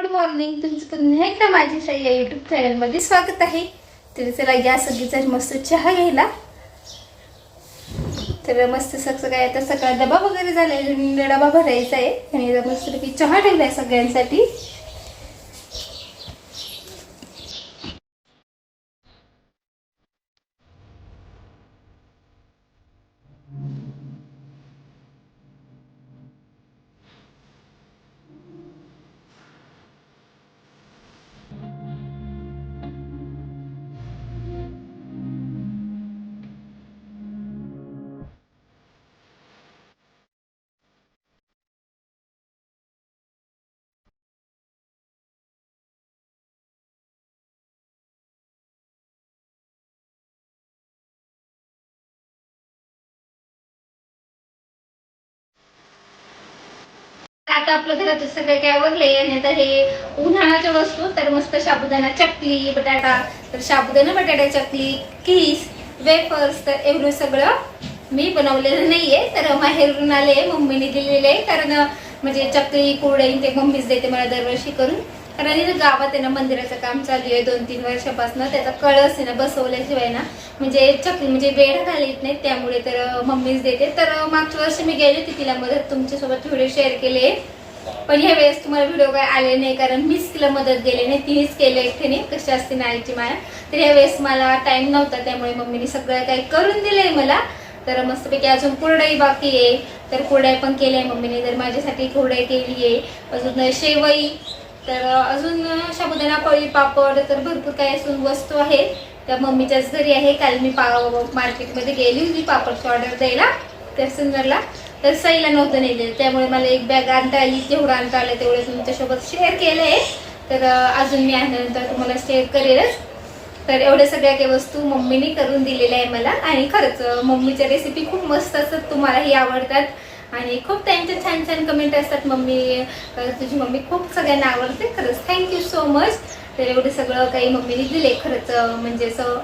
Good morning. तुमचं पुन्हा एकदा माझी साई या युट्यूब चॅनलमध्ये स्वागत आहे? तर चला या सगळीचा मस्त चहा घ्यायला. तर मस्त सगळं काय आता सकाळ डबा वगैरे झाला आहे डबा भरायचा आहे. आणि मस्तपैकी चहा ठेवला आहे सगळ्यांसाठी. आता आपलं घरात सगळं काय आवरले आणि आता हे उन्हाळ्याच्या वस्तू तर मस्त साबुदाणा चकली बटाटा तर साबुदाणा बटाटा चकली किस वेफर्स तर एवढं सगळं मी बनवलेलं नाहीये. तर माहेरून आले मम्मीने दिलेले आहे. कारण म्हणजे चकली कुरडई ते मम्मीच देते मला दरवर्षी करून. कारण ना गावात आहे ना मंदिराचं काम चालू आहे. दोन तीन वर्षापासून त्याचा कळस आहे ना बसवल्याशिवाय ना म्हणजे चकली म्हणजे वेळ घालीत नाही त्यामुळे तर मम्मीच देते. तर मागच्या वर्षी मी गेले होते तिला मदत तुमच्यासोबत व्हिडिओ शेअर केले पण ह्या वेळेस तुम्हाला व्हिडिओ काय आले नाही कारण मीच तिला मदत गेले नाही तिनेच केलं एकट्याने कशी असते ना आईची माया. तर ह्या वेळेस मला टाईम नव्हता त्यामुळे मम्मीने सगळं काही करून दिलंय मला. तर मस्तपैकी अजून कुरडई बाकी आहे. तर कुरडई पण केल्या मम्मीने तर माझ्यासाठी कुरडई केली आहे. अजून शेवई तर अजून साबुदाणा पळी पापड तर भरपूर काही असून वस्तू आहे त्या मम्मीच्याच घरी आहे. काल मी पा मार्केटमध्ये गेली होती पापडची ऑर्डर द्यायला. त्या सुंदरला. तर सईला नव्हतं नेलेलं त्यामुळे मला एक बॅग आणता आली जेवढं आणता आलं तेवढं तुमच्यासोबत शेअर केलं आहे तर अजून मी आणल्यानंतर तुम्हाला शेअर करेलच. तर एवढ्या सगळ्या काही वस्तू मम्मीने करून दिलेल्या आहे मला. आणि खरंच मम्मीच्या रेसिपी खूप मस्त असतात. तुम्हालाही आवडतात. आणि खूप त्यांच्या छान छान कमेंट असतात. मम्मी तुझी मम्मी खूप सगळ्यांना आवडते. खरंच थँक्यू सो मच तर एवढं सगळं काही मम्मीने दिले खरंच म्हणजे असं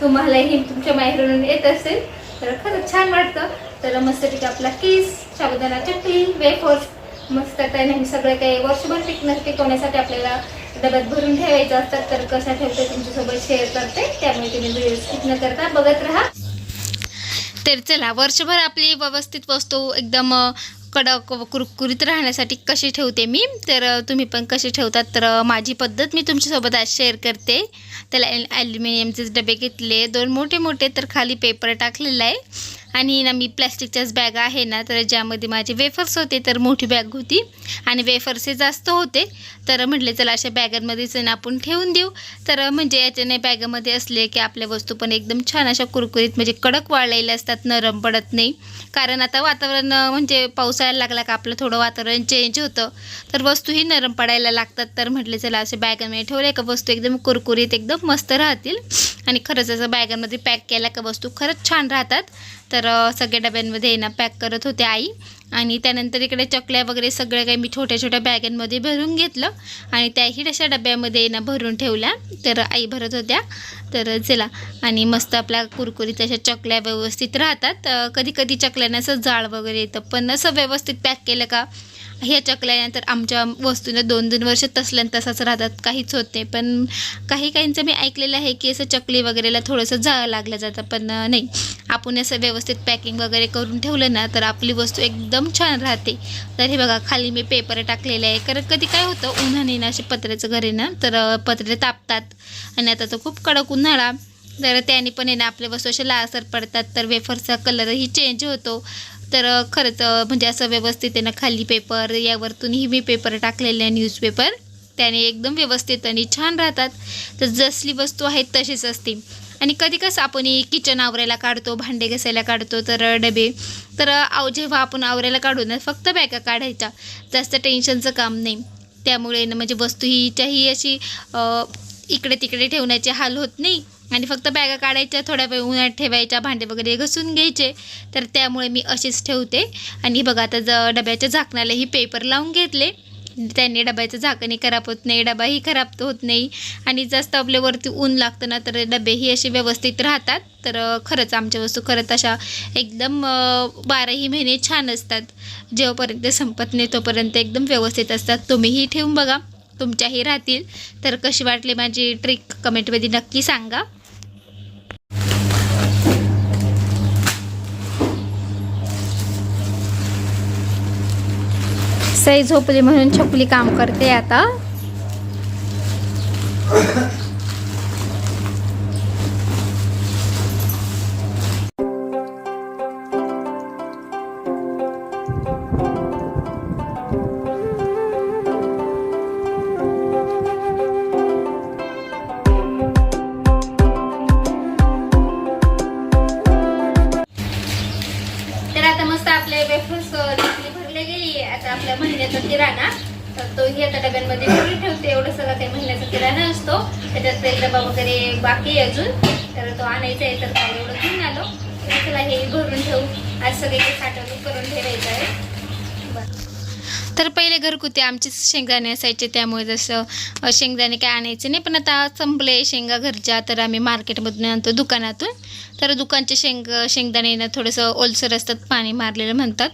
तुम्हालाही तुमच्या माहेरून येत असेल. तर खरंच छान वाटतं. तर मस्तपैकी आपला केस साबुदाणा चटणी वेफर्स मस्त आता नेहमी सगळं काही वर्षभर टिकणं टिकवण्यासाठी आपल्याला डब्यात भरून ठेवायचं असतात तर कशा ठेवते तुमच्यासोबत शेअर करते त्यामुळे तुम्ही व्हिडिओ स्किप न करता बघत राहा. तर चला वर्षभर आपली व्यवस्थित वस्तू एकदम कडक व कुरकुरीत राहण्यासाठी कशी ठेवते मी? तर तुम्ही पण कशी ठेवतात? तर माझी पद्धत मी तुमच्यासोबत आज शेअर करते. त्याला ॲल्युमिनियमचे डबे घेतले. दोन मोठे मोठे तर खाली पेपर टाकलेला आहे. आणि ना मी प्लॅस्टिकच्याच बॅग आहे ना तर ज्यामध्ये माझे वेफर्स होते तर मोठी बॅग होती. आणि वेफर्स हे जास्त होते. तर म्हटले चला अशा बॅगांमध्येच ना आपण ठेवून देऊ. तर म्हणजे याच्याने बॅगामध्ये असले की आपल्या वस्तू पण एकदम छान अशा कुरकुरीत म्हणजे कडक वाळलेल्या असतात नरम पडत नाही. कारण आता वातावरण म्हणजे पावसाळ्याला लागला का आपलं थोडं वातावरण चेंज होतं. तर वस्तूही नरम पडायला लागतात. तर म्हटले चला असे बॅगांमध्ये ठेवले का? वस्तू एकदम कुरकुरीत एकदम मस्त राहतील. आणि खरंच असं बॅगांमध्ये पॅक केल्या का वस्तू खरंच छान राहतात. तर सगळ्या डब्यांमध्ये ना पॅक करत होते आई. आणि त्यानंतर इकडे चकल्या वगैरे सगळ्या काही मी छोट्या छोट्या बॅगांमध्ये भरून घेतलं. आणि त्याही तशा डब्यामध्ये ना भरून ठेवल्या. तर आई भरत होत्या. तर चला. आणि मस्त आपल्या कुरकुरीत अशा चकल्या व्यवस्थित राहतात. कधी कधी चकल्यांना असं जाळ वगैरे येतं. पण असं व्यवस्थित पॅक केलं का ह्या चकल्यानंतर आमच्या वस्तूला दोन दोन वर्ष तसल्या तसाच राहतात. काहीच होत नाही. पण काही काहींचं मी ऐकलेलं आहे की असं चकली वगैरेला थोडंसं जाळं लागलं जातं. पण नाही. आपण असं व्यवस्थित पॅकिंग वगैरे करून ठेवलं ना तर आपली वस्तू एकदम छान राहते. तर हे बघा खाली मी पेपर टाकलेले आहे. कारण कधी काय होतं उन्हाने ना असे पत्र्याचं घर आहे ना तर पत्रे तापतात. आणि आता तर खूप कडक उन्हाळा. तर त्याने पण आहे ना आपल्या वस्तू असे लासर पडतात. तर वेफरचा कलरही चेंज होतो. तर खरंच म्हणजे असं व्यवस्थित आहे ना खाली पेपर यावरतूनही मी पेपर टाकलेले आहे न्यूजपेपर त्याने एकदम व्यवस्थित आणि छान राहतात. तर जसली वस्तू आहे तशीच असते आणि कधी कसं आपण किचन आवरायला काढतो भांडे घसायला काढतो तर डबे. तर आव जेव्हा आपण आवरायला काढू ना फक्त बॅगा काढायच्या. जास्त टेन्शनचं काम नाही. त्यामुळे ना म्हणजे वस्तू हिच्याही अशी इकडे तिकडे ठेवण्याचे हाल होत नाही. आणि फक्त बॅगा काढायच्या थोड्या वेळ उन्हात ठेवायच्या भांडे वगैरे घसून घ्यायचे. तर त्यामुळे मी अशीच ठेवते. आणि बघा आता ज डब्याच्या झाकणालाही पेपर लावून घेतले. त्यांनी डब्याचं झाकणही खराब होत नाही डबाही खराब होत नाही. आणि जास्त आपल्यावरती ऊन लागतं ना तर डबेही असे व्यवस्थित राहतात. तर खरंच आमच्या वस्तू खरंच अशा एकदम बाराही महिने छान असतात. जेव्हापर्यंत संपत नाही तोपर्यंत एकदम व्यवस्थित असतात. तुम्हीही ठेवून बघा. तुमच्याही राहतील. तर कशी वाटली माझी ट्रिक कमेंटमध्ये नक्की सांगा. सई झोपली म्हणून छपली काम करते आता. किराणा तर तोही आता डब्यांमध्ये भरून ठेवते. एवढं सगळं काही महिन्याचा किराणा असतो. त्याच्यात तेल डबा वगैरे बाकी अजून. तर तो आणायचा आहे तर काय एवढं घेऊन आलो. तर चला हे भरून ठेवू. आज सगळे साठवणूक करून ठेवायचं आहे. तर पहिले घरगुती आमचेच शेंगदाणे असायचे त्यामुळे जसं शेंगदाणे काय आणायचे नाही पण आता संपले शेंगा घरच्या तर आम्ही मार्केटमधून आणतो दुकानातून. तर दुकानचे शेंग शेंगदाणे थोडंसं ओलसर असतात पाणी मारलेलं म्हणतात.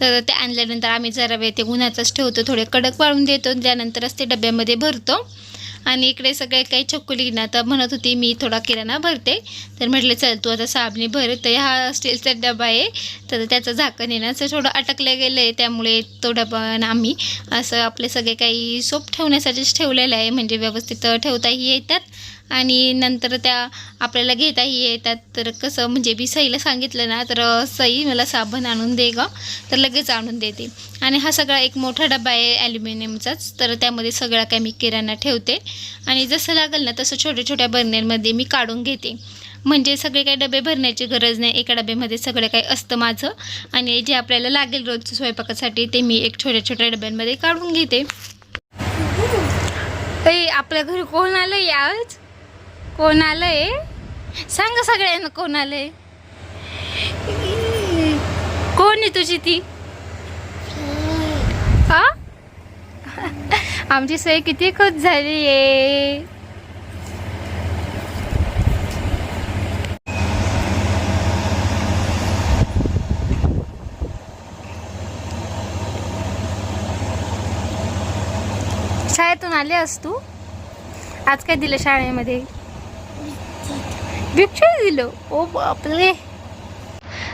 तर ते आणल्यानंतर आम्ही जरा वेळ ते उन्हाचाच ठेवतो थोडे कडक वाळून देतो त्यानंतरच ते डब्यामध्ये भरतो. आणि इकडे सगळे काही चकुली ना तर म्हणत होती मी थोडा किराणा भरते. तर म्हटलं चल तू आता साबणी भर. तर हा स्टीलचा डबा आहे. तर त्याचं झाकण आहे ना असं थोडं अटकलं गेलं आहे त्यामुळे तो डबा आम्ही असं आपले सगळे काही सोप ठेवण्यासाठीच ठेवलेलं आहे. म्हणजे व्यवस्थित ठेवताही येतात. आणि नंतर त्या आपल्याला घेताही येतात. तर कसं म्हणजे मी सईला सांगितलं ना तर सई मला साबण आणून दे ग. तर लगेच आणून देते. आणि हा सगळा एक मोठा डबा आहे ॲल्युमिनियमचाच. तर त्यामध्ये सगळा काय मी किराणा ठेवते. आणि जसं लागेल ना तसं छोट्या छोट्या बर्नरमध्ये मी काढून घेते. म्हणजे सगळे काही डबे भरण्याची गरज नाही. एका डब्यामध्ये सगळं काही असतं माझं. आणि जे आपल्याला लागेल रोजच्या स्वयंपाकासाठी ते मी एक छोट्या छोट्या डब्यांमध्ये काढून घेते. आपल्या घरी कोण आलं आज? कोण आलंय सांग सगळ्यांना कोण आलंय कोण आहे तुझी ती? हा आमची सोय किती खुश झाली आहे. शाळेतून आले अस तू? आज काय दिलं शाळेमध्ये? भिक्षा दिलं ओ बापरे.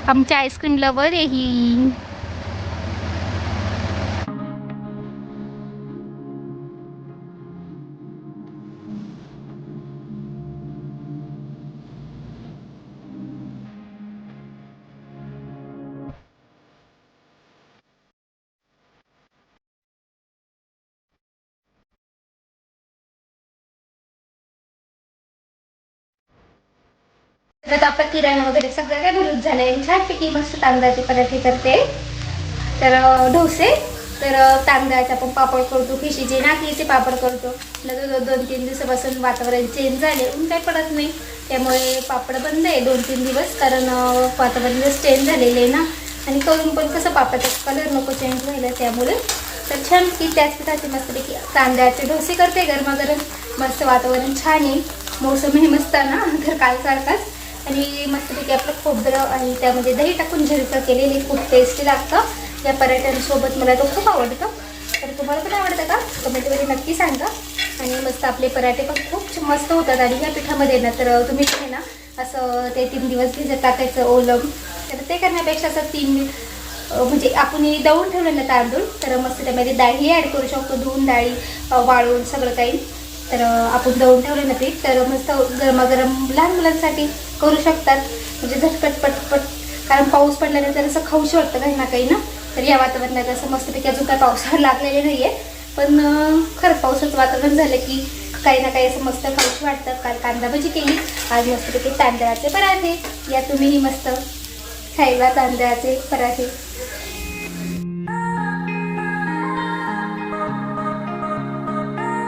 आमच्या आईस्क्रीम लवर आहे ही. तर आता आपला किराणा वगैरे सगळं काय भरून झालंय छानपैकी मस्त तांदळाचे पराठे करते. तर डोसे तर तांदळाचे आपण पापड करतो खिशीचे नाकीचे पापड करतो. नंतर दोन तीन दिवसापासून वातावरण चेंज झाले ऊन काही पडत नाही. त्यामुळे पापड बंद आहे दोन तीन दिवस कारण वातावरण जस चेंज झालेलं आहे ना. आणि करून पण कसं पापडाचा कलर नको चेंज व्हायला त्यामुळे. तर छान की त्याच पिठाचे मस्तपैकी तांदळाचे डोसे करते गरमागरम. मस्त वातावरण छान आहे. मोसमही मस्त ना तर कालसारखाच आणि मस्तपैकी आपलं खोबरं आणि त्यामध्ये दही टाकून झिरकं केलेली खूप टेस्टी लागतं. या पराठ्यांसोबत मला तो खूप आवडतं. तर तुम्हाला पण आवडतं का? कमेंटमध्ये नक्की सांगा. आणि मस्त आपले पराठे पण खूप मस्त होतात आणि या पिठामध्ये ना तर तुम्ही पण ना असं ते तीन दिवस भिजत टाकायचं ओलं तर ते करण्यापेक्षा असं तीन म्हणजे आपण दळून ठेवलं ना तांदूळ तर मस्त त्यामध्ये डाळी ॲड करू शकतो. धुवून डाळी वाळून सगळं काही. तर आपण दळून ठेवलं ना पीठ तर मस्त गरमागरम लहान मुलांसाठी करू शकतात. म्हणजे झटपट पटपट. कारण पाऊस पडल्यानंतर असं खाऊशी वाटतं काही ना काही ना. तर या वातावरणात असं मस्तपैकी अजून काय पावसाळा लागलेले नाही आहे पण खरं खरंच पावसाचं वातावरण झालं की काही ना काही असं मस्त खाऊशी वाटतं. काल कांदा भजी केली. आज मस्तपैकी तांदळाचे पराठे. या तुम्हीही मस्त खायला तांदळाचे पराठे.